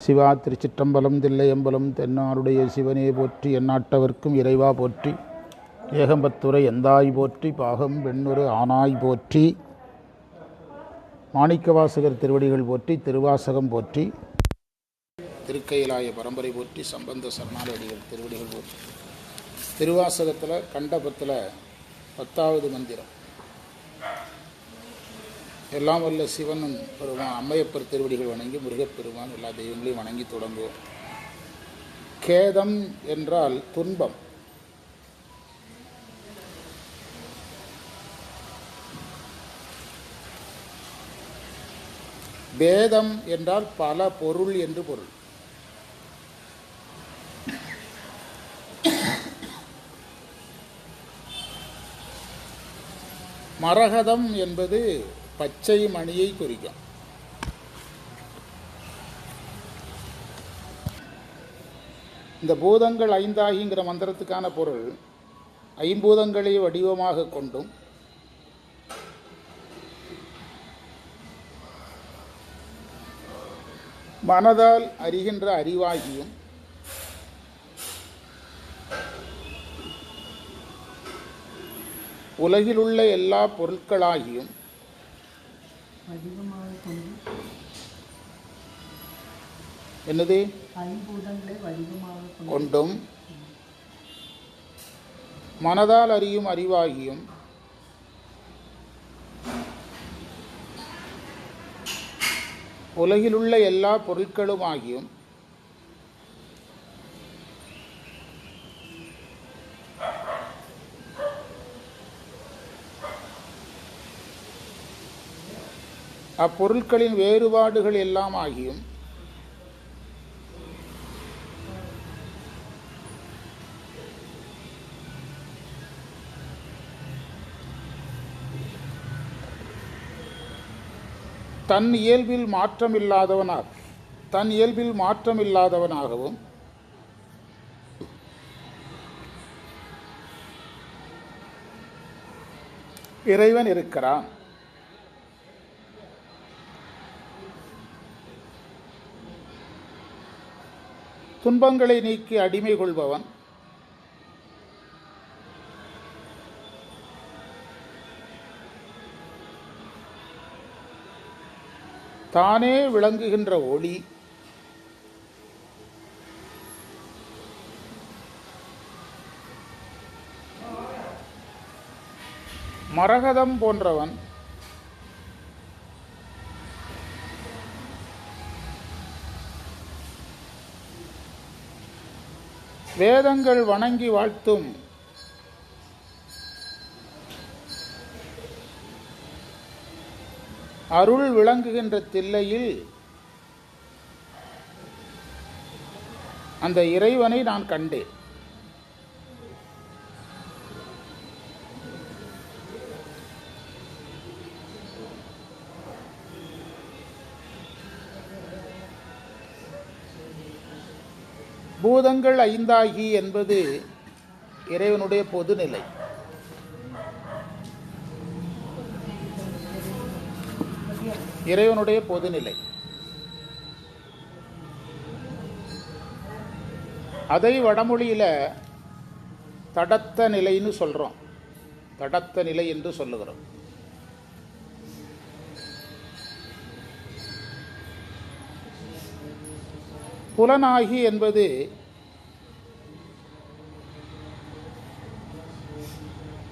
சிவா திருச்சிற்றம்பலம் தில்லையம்பலம் தென்னாருடைய சிவனே போற்றி எந்நாட்டவர்க்கும் இறைவா போற்றி ஏகம்பத்துரை எந்தாய் போற்றி பாகம் வெண்ணுரு ஆனாய் போற்றி மாணிக்கவாசகர் திருவடிகள் போற்றி திருவாசகம் போற்றி திருக்கையிலாய பரம்பரை போற்றி சம்பந்த சரணாலடிகள் திருவடிகள் போற்றி. திருவாசகத்தில் கண்டபத்தில் பத்தாவது மந்திரம். எல்லாம் வல்ல சிவனும் பெருமான் அம்மையப்பர் திருவடிகள் வணங்கி முருகப்பெருமான் எல்லா தெய்வங்களையும் வணங்கி தொடங்குவோம். கேதம் என்றால் துன்பம். பேதம் என்றால் பல பொருள் என்று பொருள். மரகதம் என்பது பச்சை மணியை குறிக்கும். இந்த பூதங்கள் ஐந்தாகிங்கிற மந்திரத்துக்கான பொருள் ஐம்பூதங்களை வடிவமாக கொண்டும் மனதால் அறிகின்ற அறிவாகியும் உலகிலுள்ள எல்லா பொருட்களாகியும் வடிவமாக கொண்டு என்னது? ஐம்பூதங்களை வடிவமாக கொண்டு கொண்டும் மனதால் அறியும் அறிவாகியும் உலகிலுள்ள எல்லா பொருட்களுமாகியும் அப்பொருட்களின் வேறுபாடுகள் எல்லாம் ஆகியும் தன் இயல்பில் மாற்றமில்லாதவனாக தன் இயல்பில் மாற்றமில்லாதவனாகவும் இறைவன் இருக்கிறான். துன்பங்களை நீக்கி அடிமை கொள்பவன். தானே விளங்குகின்ற ஒளி. மரகதம் போன்றவன். வேதங்கள் வணங்கி வாழ்த்தும். அருள் விளங்குகின்ற தில்லையில் அந்த இறைவனை நான் கண்டேன். பூதங்கள் ஐந்தாகி என்பது இறைவனுடைய பொதுநிலை. இறைவனுடைய பொதுநிலை. அதை வடமொழியில் தடத்த நிலைன்னு சொல்கிறோம் தடத்த நிலை என்று சொல்லுகிறோம். புலனாகி என்பது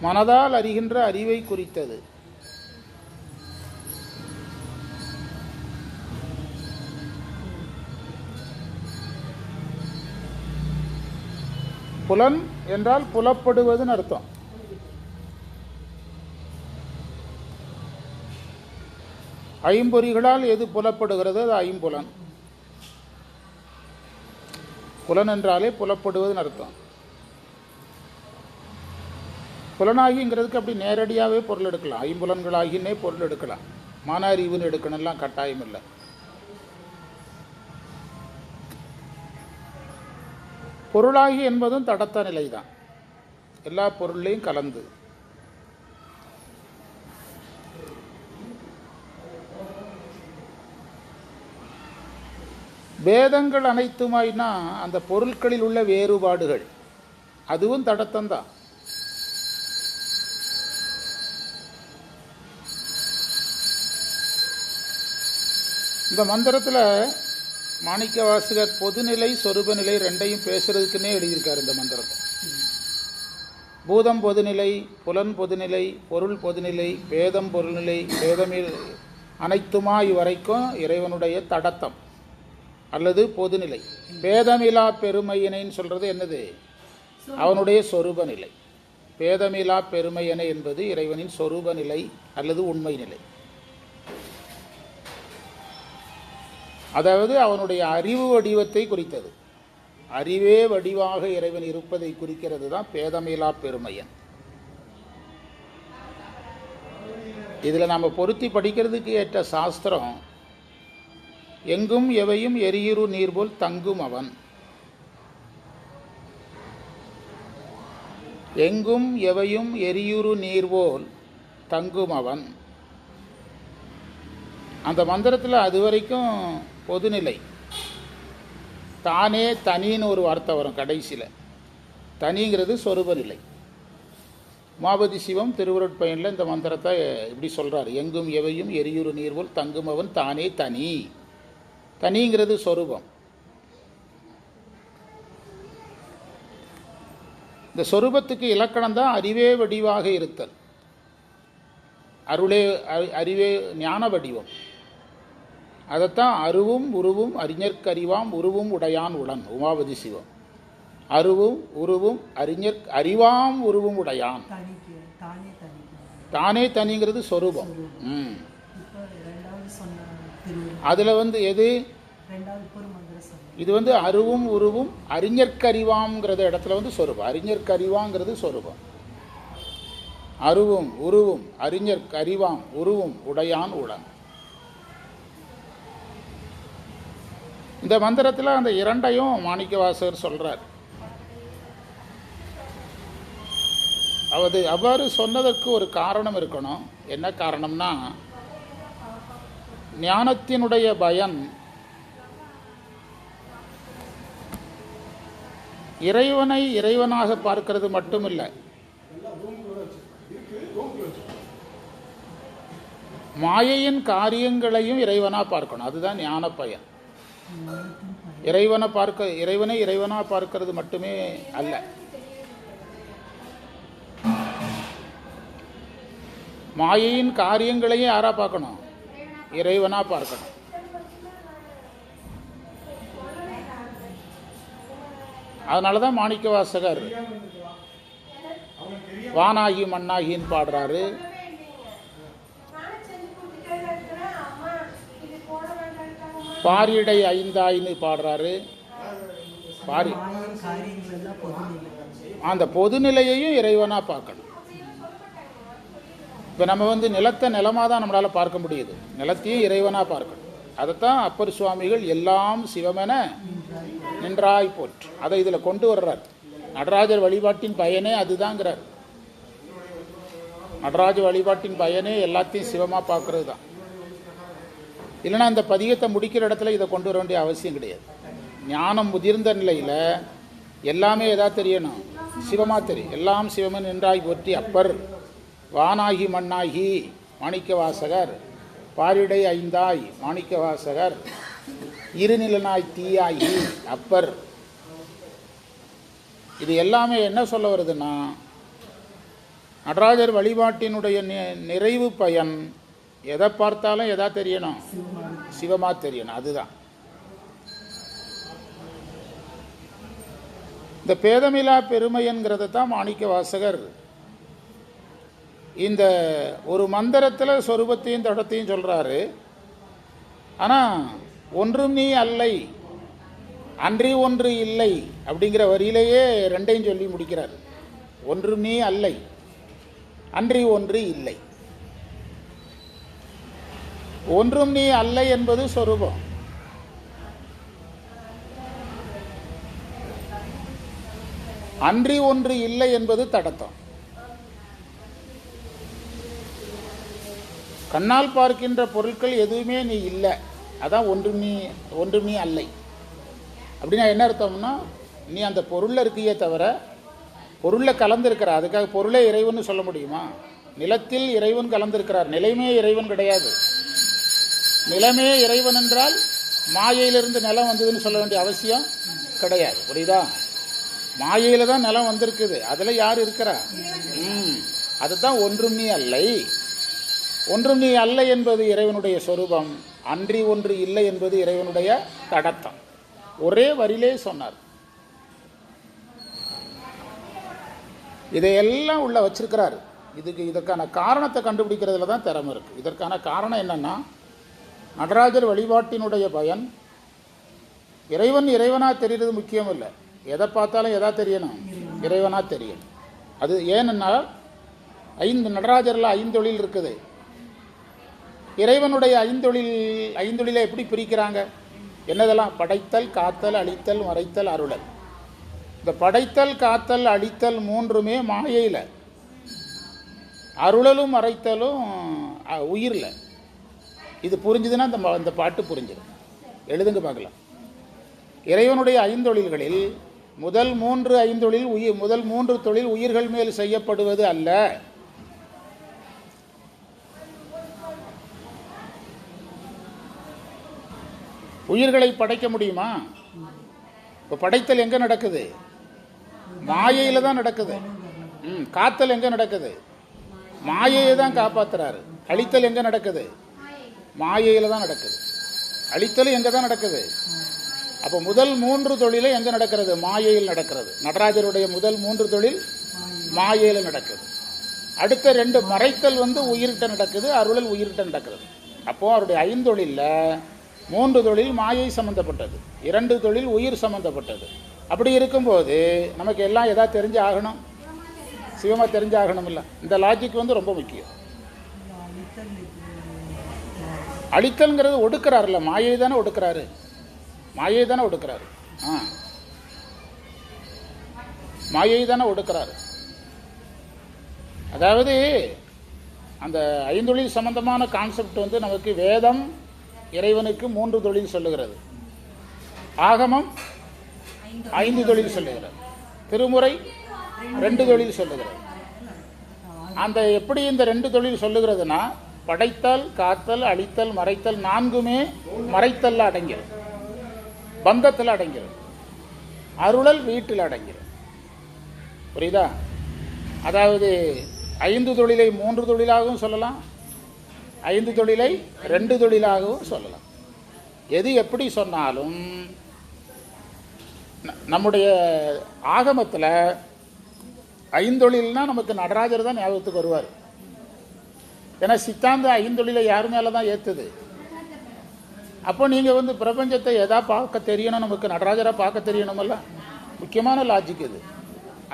மனதால் அறிகின்ற அறிவை குறித்தது. புலன் என்றால் புலப்படுவதுன்னு அர்த்தம். ஐம்பொறிகளால் எது புலப்படுகிறதோ அது ஐம்புலன். புலன் என்றாலே புலப்படுவதுன்னு அர்த்தம். புலனாகிங்கிறதுக்கு அப்படி நேரடியாகவே பொருள் எடுக்கலாம். ஐம்புலன்களாகினே பொருள் எடுக்கலாம். மன அறிவுன்னு எடுக்கணும்லாம் கட்டாயம் இல்லை. பொருளாகி என்பதும் தடத்த நிலை தான் எல்லா பொருளையும் கலந்து. வேதங்கள் அனைத்துமாய்னா அந்த பொருட்களில் உள்ள வேறுபாடுகள். அதுவும் தடத்தந்தான் இந்த மந்திரத்தில் மாணிக்க வாசகர் பொதுநிலை சொருபநிலை ரெண்டையும் பேசுறதுக்குன்னே எழுதியிருக்கார் இந்த மந்திரத்தை. பூதம் பொதுநிலை புலன் பொதுநிலை பொருள் பொதுநிலை பேதம் பொருள்நிலை பேதமில் அனைத்துமாய் வரைக்கும் இறைவனுடைய தடத்தம். அல்லது பொதுநிலை. பேதமிலா பெருமையினைன்னு சொல்றது என்னது? அவனுடைய சொரூப நிலை பேதமிலா பெருமையனை என்பது இறைவனின் சொரூப நிலை அல்லது உண்மை நிலை அதாவது அவனுடைய அறிவு வடிவத்தை குறித்தது. அறிவே வடிவாக இறைவன் இருப்பதை குறிக்கிறது தான் பேதமிலா பெருமையன். இதில் நம்ம பொருத்தி படிக்கிறதுக்கு ஏற்ற சாஸ்திரம் எங்கும் எவையும் எரியிரு நீர் போல் தங்கும் அவன். எங்கும் எவையும் எரியுரு நீர் போல் தங்கும் அவன். அந்த மந்திரத்தில் அது வரைக்கும் பொதுநிலை. தானே தனின்னு ஒரு வார்த்தை வரும் கடைசியில். தனிங்கிறது சொரூப நிலை மாபதி சிவம் திருவருட்பயனில் இந்த மந்திரத்தை இப்படி சொல்கிறார் எங்கும் எவையும் எரியுறு நீர்வோல் தங்கும் அவன் தானே தனி. தனிங்கிறது சொரூபம். இந்த சொரூபத்துக்கு இலக்கணம் தான் அறிவே வடிவாக இருத்தல். அருளே அறி- அறிவே ஞான வடிவம். அதைத்தான் அருவும் உருவும் அறிஞர்க்கறிவாம் உருவும் உடையான் உடன் உமாபதி சிவம். அருவும் உருவும் அறிஞர் அறிவாம் உருவும் உடையான். தானே தனிங்கிறது சொரூபம். ம் இப்போ ரெண்டாவது சொன்ன திருவுருவம் அதில் வந்து எது? இது வந்து அருவும் உருவும் அறிஞர்க்கறிவாம்ங்கிறத இடத்துல வந்து சொரூபம். அறிஞர்க்கறிவாங்கிறது சொரூபம். அருவும் உருவும் அறிஞர்க்கறிவாம் உருவும் உடையான் உடன். இந்த மந்திரத்தில் அந்த இரண்டையும் மாணிக்கவாசகர் சொல்றார். அது அவ்வாறு சொன்னதற்கு ஒரு காரணம் இருக்கணும். என்ன காரணம்னா ஞானத்தினுடைய பயன் இறைவனை இறைவனாக பார்க்கிறது மட்டுமில்லை. மாயையின் காரியங்களையும் இறைவனா பார்க்கணும். அதுதான் ஞான பயன். இறைவனை பார்க்க இறைவனை இறைவனா பார்க்கிறது மட்டுமே அல்ல. மாயையின் காரியங்களையும் யாரா பார்க்கணும்? இறைவனா பார்க்கணும். அதனால தான் மாணிக்க வாசகர் வானாகி மண்ணாகின்னு பாடுறாரு. பாரிடை ஐந்தாயின்னு பாடுறாரு. பாரி அந்த பொதுநிலையையும் இறைவனாக பார்க்கணும். இப்போ நம்ம வந்து நிலத்தை நிலமாக தான் நம்மளால் பார்க்க முடியுது. நிலத்தையும் இறைவனாக பார்க்கணும். அதைத்தான் அப்பர் சுவாமிகள் எல்லாம் சிவமென நின்றாய் போற்று. அதை இதில் கொண்டு வர்றார். நடராஜர் வழிபாட்டின் பயனே அதுதாங்கிறார். நடராஜ வழிபாட்டின் பயனே எல்லாத்தையும் சிவமாக பார்க்கறது தான் இல்லைன்னா இந்த பதிகத்தை முடிக்கிற இடத்துல இதை கொண்டு வர வேண்டிய அவசியம் கிடையாது. ஞானம் முதிர்ந்த நிலையில் எல்லாமே எதா தெரியணும்? சிவமாக தெரியும். எல்லாம் சிவமன் நின்றாய் போற்றி அப்பர். வானாகி மண்ணாகி மாணிக்கவாசகர் பாரிடை ஐந்தாய் மாணிக்கவாசகர் இருநிலனாய் தீயாகி அப்பர். இது எல்லாமே என்ன சொல்ல வருதுன்னா நடராஜர் வழிபாட்டினுடைய நிறைவு பயன் எதை பார்த்தாலும் எதா தெரியணும்? சிவமா தெரியணும் அதுதான். இந்த பேதமிலா பெருமைங்கிறத தான் மாணிக்க வாசகர் இந்த ஒரு மந்திரத்தில் சொரூபத்தையும் தடத்தையும் சொல்கிறாரு ஆனால் ஒன்றும் நீ அல்லை அன்றி ஒன்று இல்லை அப்படிங்கிற வரியிலேயே ரெண்டையும் சொல்லி முடிக்கிறார். ஒன்றும் நீ அல்லை அன்றி ஒன்று இல்லை. ஒன்றும் நீ அல்ல என்பது சொரூபம். அன்றி ஒன்று இல்லை என்பது தடத்தம். கண்ணால் பார்க்கின்ற பொருட்கள் எதுவுமே நீ இல்லை. அதான் ஒன்றுமே ஒன்றுமே அல்லை. அப்படின்னா என்ன அர்த்தம்னா நீ அந்த பொருளில் இருக்கியே தவிர பொருளில் கலந்துருக்கிற அதுக்காக பொருளே இறைவன் சொல்ல முடியுமா? நிலத்தில் இறைவன் கலந்திருக்கிறார். நிலைமே இறைவன் கிடையாது. நிலமே இறைவன் என்றால் மாயையிலிருந்து நிலம் வந்ததுன்னு சொல்ல வேண்டிய அவசியம் கிடையாது. புரியுதா? மாயையில் தான் நிலம் வந்திருக்குது. அதில் யார் இருக்கிறா? ம். அதுதான் ஒன்றுமே அல்லை. ஒன்றும் நீ அல்ல என்பது இறைவனுடைய சொரூபம் அன்றி ஒன்று இல்லை என்பது இறைவனுடைய தடத்தம். ஒரே வரியிலே சொன்னார். இதையெல்லாம் உள்ள வச்சிருக்கிறாரு. இதுக்கு இதற்கான காரணத்தை கண்டுபிடிக்கிறதுல தான் திறமை இருக்குது இதற்கான காரணம் என்னன்னா நடராஜர் வழிபாட்டினுடைய பயன் இறைவன் இறைவனா தெரிகிறது முக்கியம் இல்லை. எதை பார்த்தாலும் எதா தெரியணும்? இறைவனா தெரியணும் அது ஏனென்னால் ஐந்து நடராஜரில் ஐந்தொழில் இருக்குது. இறைவனுடைய ஐந்தொழில் ஐந்தொழிலை எப்படி பிரிக்கிறாங்க? என்னதெல்லாம்? படைத்தல் காத்தல் அழித்தல் மறைத்தல் அருளல். இந்த படைத்தல் காத்தல் அழித்தல் மூன்றுமே மாயையில். அருளலும் மறைத்தலும் உயிரில். இது புரிஞ்சுதுன்னா இந்த அந்த பாட்டு புரிஞ்சிடும். எழுதுங்க பார்க்கலாம். இறைவனுடைய ஐந்தொழில்களில் முதல் மூன்று ஐந்தொழில் உயிர் முதல் மூன்று தொழில் உயிர்கள் மேல் செய்யப்படுவது அல்ல. உயிர்களை படைக்க முடியுமா? இப்போ படைத்தல் எங்கே நடக்குது? மாயையில் தான் நடக்குது. ம் காத்தல் எங்கே நடக்குது? மாயையை தான் காப்பாற்றுறாரு அழித்தல் எங்கே நடக்குது? மாயையில் தான் நடக்குது. அழித்தல் எங்கே தான் நடக்குது? அப்போ முதல் மூன்று தொழிலை எங்கே நடக்கிறது? மாயையில் நடக்கிறது. நடராஜருடைய முதல் மூன்று தொழில் மாயையில் நடக்குது. அடுத்த ரெண்டு மறைத்தல் வந்து உயிர்கிட்ட நடக்குது அருளல் உயிர்கிட்ட நடக்கிறது அப்போது அவருடைய ஐந்தொழிலில் மூன்று தொழில் மாயை சம்பந்தப்பட்டது. இரண்டு தொழில் உயிர் சம்பந்தப்பட்டது. அப்படி இருக்கும்போது நமக்கு எல்லாம் எதா தெரிஞ்சு ஆகணும் சிவமாக தெரிஞ்சு ஆகணும் இல்லை இந்த லாஜிக் வந்து ரொம்ப முக்கியம். அழித்தல் அழித்தல்ங்கிறது ஒடுக்கிறாருல்ல. மாயை தானே ஒடுக்கிறாரு. மாயை தானே ஒடுக்கிறாரு. ஆ. மாயை தானே ஒடுக்கிறாரு. அதாவது அந்த ஐந்தொழில் சம்பந்தமான கான்செப்ட் வந்து நமக்கு வேதம் இறைவனுக்கு மூன்று தொழில் சொல்லுகிறது. ஆகமம் ஐந்து தொழில் சொல்லுகிறது. திருமுறை ரெண்டு தொழில் சொல்லுகிறது. அந்த எப்படி இந்த ரெண்டு தொழில் சொல்லுகிறதுனா படைத்தல் காத்தல் அழித்தல் மறைத்தல் நான்குமே மறைத்தல்ல அடங்கிடும் பந்தத்தில் அடங்கிடும் அருளல் வீட்டில் அடங்கிடும் புரியுதா? அதாவது ஐந்து தொழிலை மூன்று தொழிலாகவும் சொல்லலாம் ஐந்து தொழிலை ரெண்டு தொழிலாகவும் சொல்லலாம். எது எப்படி சொன்னாலும் நம்முடைய ஆகமத்தில் ஐந்தொழில்னா நமக்கு நடராஜர் தான் ஞாபகத்துக்கு வருவார். ஏன்னா சித்தாந்த ஐந்தொழிலை யார் மேலே தான் ஏற்றுது அப்போ நீங்கள் வந்து பிரபஞ்சத்தை எதா பார்க்க தெரியணும்? நமக்கு நடராஜரை பார்க்க தெரியணுமல்ல? முக்கியமான லாஜிக் இது.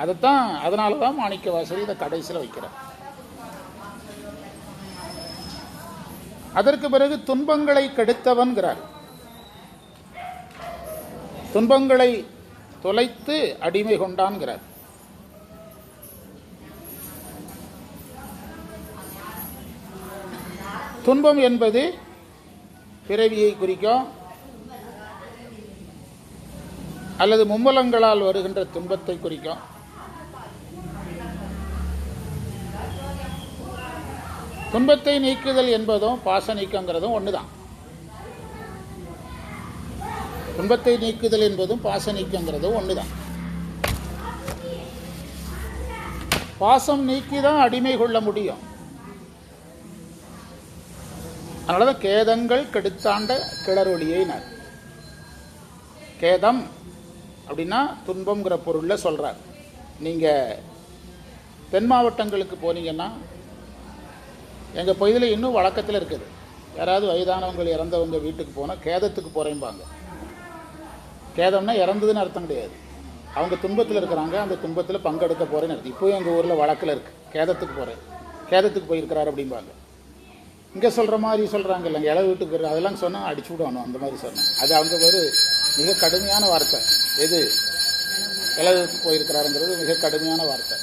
அதைத்தான் அதனால தான் மாணிக்க வாசல் இதை கடைசியில் வைக்கிறேன் அதற்கு பிறகு துன்பங்களை கெடுத்தவன்கிறார். துன்பங்களை தொலைத்து அடிமை கொண்டான்கிறார். துன்பம் என்பது பிறவியை குறிக்கும் அல்லது மும்மலங்களால் வருகின்ற துன்பத்தை குறிக்கும் துன்பத்தை நீக்குதல் என்பதும் பாச நீக்கங்கிறதும் ஒன்று தான் துன்பத்தை நீக்குதல் என்பதும் பாச நீக்கங்கிறதும் ஒன்று தான் பாசம் நீக்கி தான் அடிமை கொள்ள முடியும். அதனால தான் கேதங்கள் கெடுத்தாண்ட கிளறொளியினர் கேதம் அப்படின்னா துன்பங்கிற பொருளில் சொல்கிறார் நீங்கள் தென் மாவட்டங்களுக்கு போனீங்கன்னா எங்கள் பகுதியில் இன்னும் வழக்கத்தில் இருக்குது. யாராவது வயதானவங்கள் இறந்தவங்க வீட்டுக்கு போனால் கேதத்துக்கு போகிறேம்பாங்க கேதம்னா இறந்ததுன்னு அர்த்தம் கிடையாது. அவங்க துன்பத்தில் இருக்கிறாங்க அந்த துன்பத்தில் பங்கெடுக்க போகிறேன்னு அர்த்தம். இப்போயும் எங்கள் ஊரில் வழக்கில் இருக்குது கேதத்துக்கு போகிறேன் கேதத்துக்கு போயிருக்கிறார் அப்படிம்பாங்க. இங்கே சொல்கிற மாதிரி சொல்கிறாங்க இல்லைங்க. இளவு வீட்டுக்கு அதெல்லாம் சொன்னால் அடிச்சு விடணும் அந்த மாதிரி சொன்னேன் அது அவங்க ஒரு மிக கடுமையான வார்த்தை. எது? இளவுக்கு போயிருக்கிறாருங்கிறது மிக கடுமையான வார்த்தை.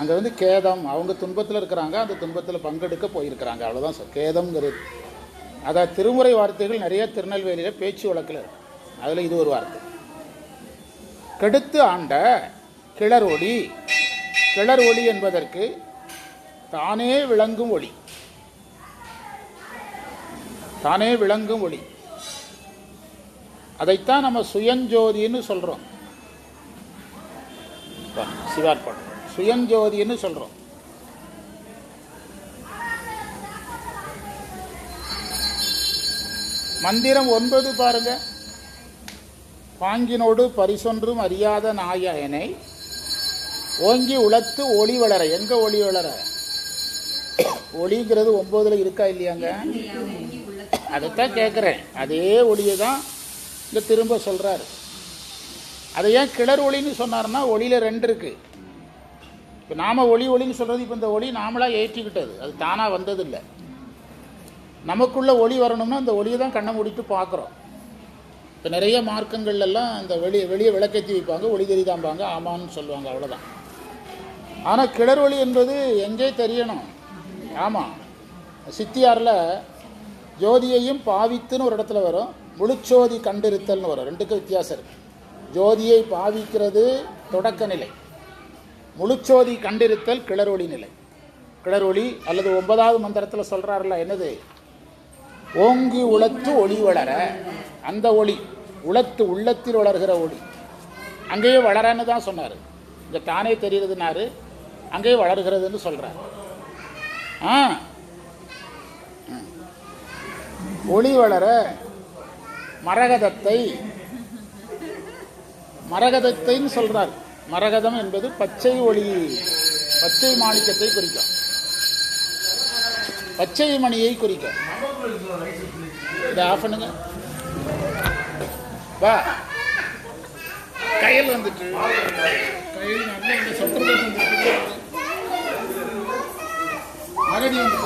அங்கே வந்து கேதம் அவங்க துன்பத்தில் இருக்கிறாங்க அந்த துன்பத்தில் பங்கெடுக்க போயிருக்கிறாங்க. அவ்வளோதான் சார். கேதம்ங்கிறது அதான் திருமுறை வார்த்தைகள் நிறைய திருநெல்வேலியில் பேச்சு வழக்கில் இருக்கு. அதில் இது ஒரு வார்த்தை. கெடுத்து ஆண்ட கிளர் ஒளி கிளர் ஒளி என்பதற்கு தானே விளங்கும் ஒளி. தானே விளங்கும் ஒளி. அதைத்தான் நம்ம சுயஞ்சோதின்னு சொல்கிறோம் சிவார்ப்பணம் சுயஞ்சோதின்னு சொல்கிறோம் மந்திரம் ஒன்பது பாருங்க. பாங்கினோடு பரிசொன்றும் அறியாத நாயகனை ஓங்கி உளத்து ஒளி வளர. எங்க ஒளி வளர? ஒளிங்கிறது ஒன்பதுல இருக்கா இல்லையாங்க? அதைத்தான் கேட்குறேன் அதே ஒளியை தான் இங்கே திரும்ப சொல்கிறாரு அதை ஏன் கிளர் ஒளின்னு சொன்னார்னா ஒளியில் ரெண்டு இருக்குது இப்போ நாம ஒளி ஒளின்னு சொல்கிறது இப்போ இந்த ஒளி நாமளாக ஏற்றிக்கிட்டது. அது தானாக வந்ததில்லை. நமக்குள்ள ஒளி வரணும்னா அந்த ஒளியை தான் கண்ணை மூடிட்டு பார்க்குறோம். இப்போ நிறைய மார்க்கங்கள்லாம் இந்த வெளியே வெளியே விளக்கேற்றி வைப்பாங்க ஒளி தெரியுதாம்பாங்க ஆமான்னு சொல்லுவாங்க அவ்வளோதான் ஆனால் கிளர் ஒளி என்பது எங்கே தெரியணும்? ஆமாம் சித்தியாரில் ஜோதியையும் பாவித்துன்னு ஒரு இடத்துல வரும். முழுச்சோதி கண்டிருத்தல்னு வரும். ரெண்டுக்கும் வித்தியாசம் இருக்குது ஜோதியை பாவிக்கிறது தொடக்க நிலை. முழுச்சோதி கண்டிருத்தல் கிளறொளி நிலை. கிளறொளி அல்லது ஒன்பதாவது மந்திரத்தில் சொல்கிறாருல என்னது? ஓங்கி உளத்து ஒளி வளர அந்த ஒளி உளத்து உள்ளத்தில் வளர்கிற ஒளி. அங்கேயே வளரன்னு தான் சொன்னார். இங்கே தானே தெரிகிறதுனாரு அங்கேயே வளர்கிறதுன்னு சொல்கிறார் ஆ. ஒளி வளர மரகதத்தை மரகதத்தைன்னு சொல்கிறார் மரகதம் என்பது பச்சை ஒளி பச்சை மாணிக்கத்தை குறிக்கும். பச்சை மணியை குறிக்கும். இதை ஆஃப் பண்ணுங்க. வா. கையில் வந்துட்டு. கையில்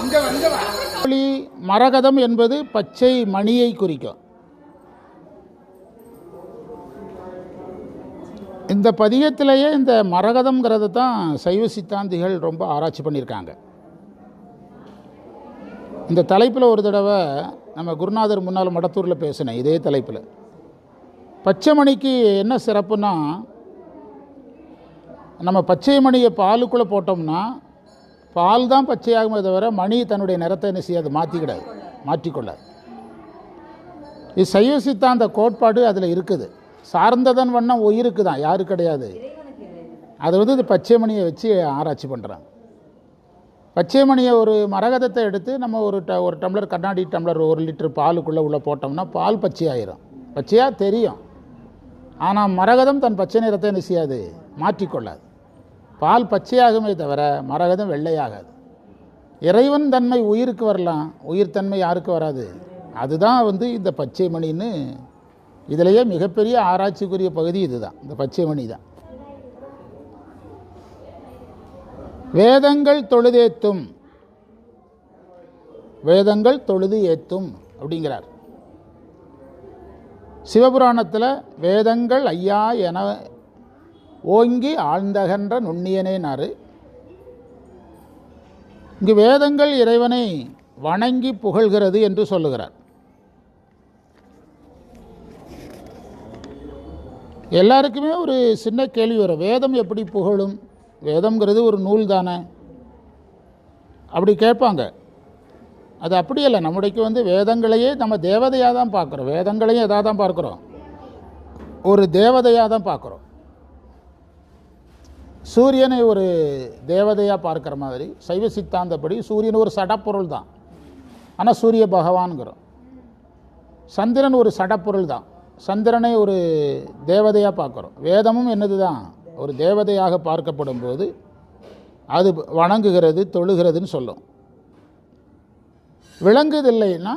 இந்த வந்து மரகதம் என்பது பச்சை மணியை குறிக்கும். இந்த பதிகத்திலேயே இந்த மரகதம்ங்கிறத தான் சைவ சித்தாந்திகள் ரொம்ப ஆராய்ச்சி பண்ணியிருக்காங்க. இந்த தலைப்பில் ஒரு தடவை நம்ம குருநாதர் முன்னால் மடத்தூரில் பேசினேன் இதே தலைப்பில். பச்சை மணிக்கு என்ன சிறப்புனா நம்ம பச்சை மணியை பாலுக்குள்ளே போட்டோம்னா பால் தான் பச்சையாகுமே தவிர மணி தன்னுடைய நிறத்தை என்ன செய்யாது மாற்றிக்கிடாது மாற்றிக்கொள்ளாது. இது சைவ சித்தாந்த கோட்பாடு அதில் இருக்குது. சார்ந்ததன் வண்ணம் உயிருக்கு தான் யாரு கிடையாது. அது வந்து இந்த பச்சை மணியை வச்சு ஆராய்ச்சி பண்ணுறாங்க பச்சை மணியை ஒரு மரகதத்தை எடுத்து நம்ம ஒரு ட ஒரு டம்ளர் கண்ணாடி டம்ளர் ஒரு லிட்டர் பாலுக்குள்ளே உள்ளே போட்டோம்னா பால் பச்சையாயிரும். பச்சையாக தெரியும். ஆனால் மரகதம் தன் பச்சை நிறத்தை என்ன செய்யாது? மாற்றிக்கொள்ளாது. பால் பச்சையாகுமே தவிர மரகதம் வெள்ளையாகாது. இறைவன் தன்மை உயிருக்கு வரலாம் உயிர் தன்மை யாருக்கு வராது? அதுதான் வந்து இந்த பச்சை மணின்னு இதிலேயே மிகப்பெரிய ஆராய்ச்சிக்குரிய பகுதி இதுதான். இந்த பச்சை மணி தான். வேதங்கள் தொழுதேத்தும் வேதங்கள் தொழுது ஏத்தும் அப்படிங்கிறார். சிவபுராணத்தில் வேதங்கள் ஐயா என ஓங்கி ஆழ்ந்தகன்ற நுண்ணியனேனாரு. இங்கு வேதங்கள் இறைவனை வணங்கி புகழ்கிறது என்று சொல்லுகிறார். எல்லாருக்குமே ஒரு சின்ன கேள்வி வரும். வேதம் எப்படி புகழும்? வேதம்ங்கிறது ஒரு நூல் தானே அப்படி கேட்பாங்க. அது அப்படி இல்லை நம்முடைக்கு வந்து வேதங்களையே நம்ம தேவதையாக தான் பார்க்குறோம். வேதங்களையும் எதாக தான் பார்க்குறோம்? ஒரு தேவதையாக தான் பார்க்குறோம். சூரியனை ஒரு தேவதையாக பார்க்குற மாதிரி சைவ சித்தாந்தப்படி சூரியன் ஒரு சடப்பொருள் தான் ஆனால் சூரிய பகவான்கிறோம் சந்திரன் ஒரு சடப்பொருள் தான் சந்திரனை ஒரு தேவதையாக பார்க்குறோம். வேதமும் என்னது தான் ஒரு தேவதையாக பார்க்கப்படும் போது அது வணங்குகிறது தொழுகிறதுன்னு சொல்லும். விளங்குதில்லைன்னா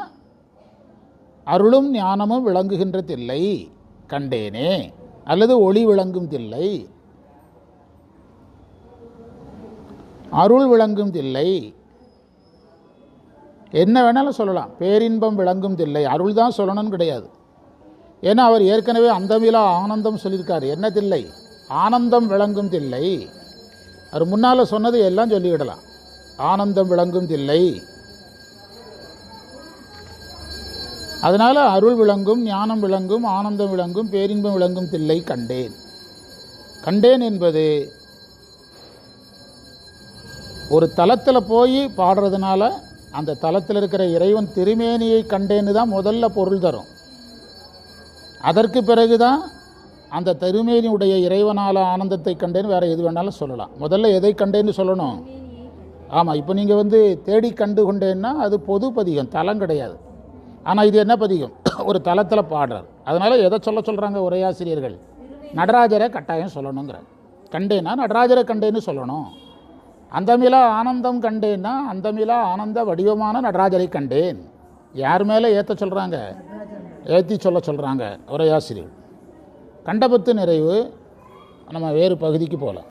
அருளும் ஞானமும் விளங்குகின்றதில்லை. கண்டேனே. அல்லது ஒளி விளங்கும் தில்லை அருள் விளங்கும் தில்லை என்ன வேணாலும் சொல்லலாம். பேரின்பம் விளங்கும் தில்லை அருள் தான் சொல்லணும்னு கிடையாது. ஏன்னா அவர் ஏற்கனவே அந்தமிலா ஆனந்தம் சொல்லியிருக்கார். என்ன தில்லை ஆனந்தம் விளங்கும் தில்லை அவர் முன்னால் சொன்னது எல்லாம் சொல்லிவிடலாம். ஆனந்தம் விளங்கும் தில்லை அதனால் அருள் விளங்கும் ஞானம் விளங்கும் ஆனந்தம் விளங்கும் பேரின்பம் விளங்கும் தில்லை கண்டேன். கண்டேன் என்பது ஒரு தலத்தில் போய் பாடுறதுனால அந்த தலத்தில் இருக்கிற இறைவன் திருமேனியை கண்டேன்னு தான் முதல்ல பொருள் தரும். அதற்கு பிறகு தான் அந்த திருமேனியுடைய இறைவனால ஆனந்தத்தை கண்டேன்னு வேறு எது வேணாலும் சொல்லலாம். முதல்ல எதை கண்டேன்னு சொல்லணும்? ஆமாம் இப்போ நீங்கள் வந்து தேடி கண்டு கொண்டேன்னா அது பொது பதிகம் தலம் கிடையாது. ஆனால் இது என்ன பதிகம்? ஒரு தளத்தில் பாடுறார். அதனால் எதை சொல்ல சொல்கிறாங்க உரையாசிரியர்கள்? நடராஜரை கட்டாயம் சொல்லணுங்கிற கண்டேன்னா நடராஜரை கண்டேன்னு சொல்லணும். அந்தமிலா ஆனந்தம் கண்டேன்னா அந்தமிலா ஆனந்த வடிவமான நடராஜரை கண்டேன். யார் மேலே ஏற்ற சொல்கிறாங்க ஏற்றி சொல்ல சொல்கிறாங்க உரையாசிரியர். கண்டபத்து நிறைவு நம்ம வேறு பகுதிக்கு போகலாம்.